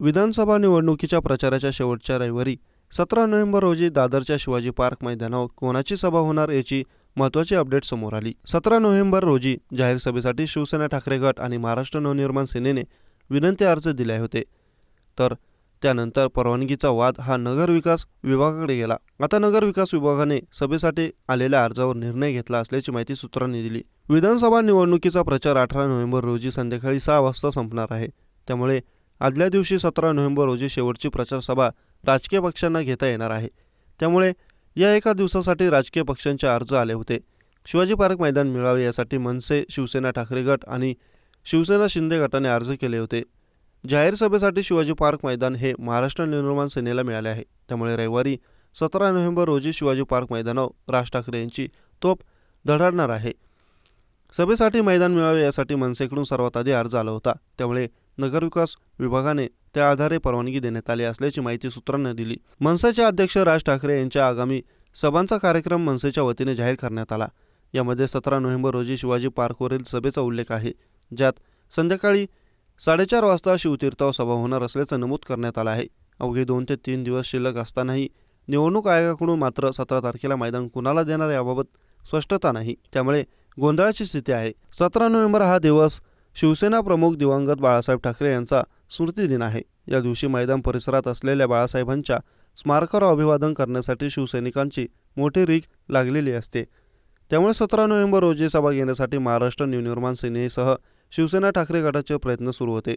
विधानसभा निवडणुकीच्या प्रचाराच्या शेवटच्या रविवारी सतरा नोव्हेंबर रोजी दादरच्या शिवाजी पार्क मैदानावर कोणाची सभा होणार याची महत्त्वाची अपडेट समोर आली. सतरा नोव्हेंबर रोजी जाहीर सभेसाठी शिवसेना ठाकरे गट आणि महाराष्ट्र नवनिर्माण सेनेने विनंती अर्ज दिले होते. तर त्यानंतर परवानगीचा वाद हा नगरविकास विभागाकडे गेला. आता नगर विकास विभागाने सभेसाठी आलेल्या अर्जावर निर्णय घेतला असल्याची माहिती सूत्रांनी दिली. विधानसभा निवडणुकीचा प्रचार अठरा नोव्हेंबर रोजी संध्याकाळी सहा वाजता संपणार आहे. त्यामुळे आदल्या दिवशी सतरा नोव्हेंबर रोजी शेवटची प्रचार सभा राजकीय पक्षांना घेता येणार आहे. त्यामुळे या एका दिवसासाठी राजकीय पक्षांचे अर्ज आले होते. शिवाजी पार्क मैदान मिळावे यासाठी मनसे शिवसेना ठाकरे गट आणि शिवसेना शिंदे गटाने अर्ज केले होते. जाहीर सभेसाठी शिवाजी पार्क मैदान हे महाराष्ट्र निर्माण सेनेला मिळाले आहे. त्यामुळे रविवारी सतरा नोव्हेंबर रोजी शिवाजी पार्क मैदानावर राज ठाकरे यांची तोप धडाडणार आहे. सभेसाठी मैदान मिळावे यासाठी मनसेकडून सर्वात आधी अर्ज आला होता. त्यामुळे नगरविकास विभागाने त्या आधारे परवानगी देण्यात आली असल्याची माहिती सूत्रांनी दिली. मनसेचे अध्यक्ष राज ठाकरे यांच्या आगामी सभांचा कार्यक्रम मनसेच्या वतीने जाहीर करण्यात आला. यामध्ये सतरा नोव्हेंबर रोजी शिवाजी पार्कवरील सभेचा उल्लेख आहे ज्यात संध्याकाळी साडेचार वाजता शिवतीर्थाव सभा होणार असल्याचं नमूद करण्यात आलं आहे. अवघे दोन ते तीन दिवस शिल्लक असतानाही निवडणूक आयोगाकडून मात्र सतरा तारखेला मैदान कुणाला देणार याबाबत स्पष्टता नाही. त्यामुळे गोंधळाची स्थिती आहे. सतरा नोव्हेंबर हा दिवस शिवसेना प्रमुख दिवंगत बाळासाहेब ठाकरे यांचा स्मृतिदिन आहे. या दिवशी मैदान परिसरात असलेल्या बाळासाहेबांच्या स्मारकावर अभिवादन करण्यासाठी शिवसैनिकांची मोठी रीग लागलेली असते. त्यामुळे सतरा नोव्हेंबर रोजी सभा घेण्यासाठी महाराष्ट्र नवनिर्माण सेनेसह शिवसेना ठाकरे गटाचे प्रयत्न सुरू होते.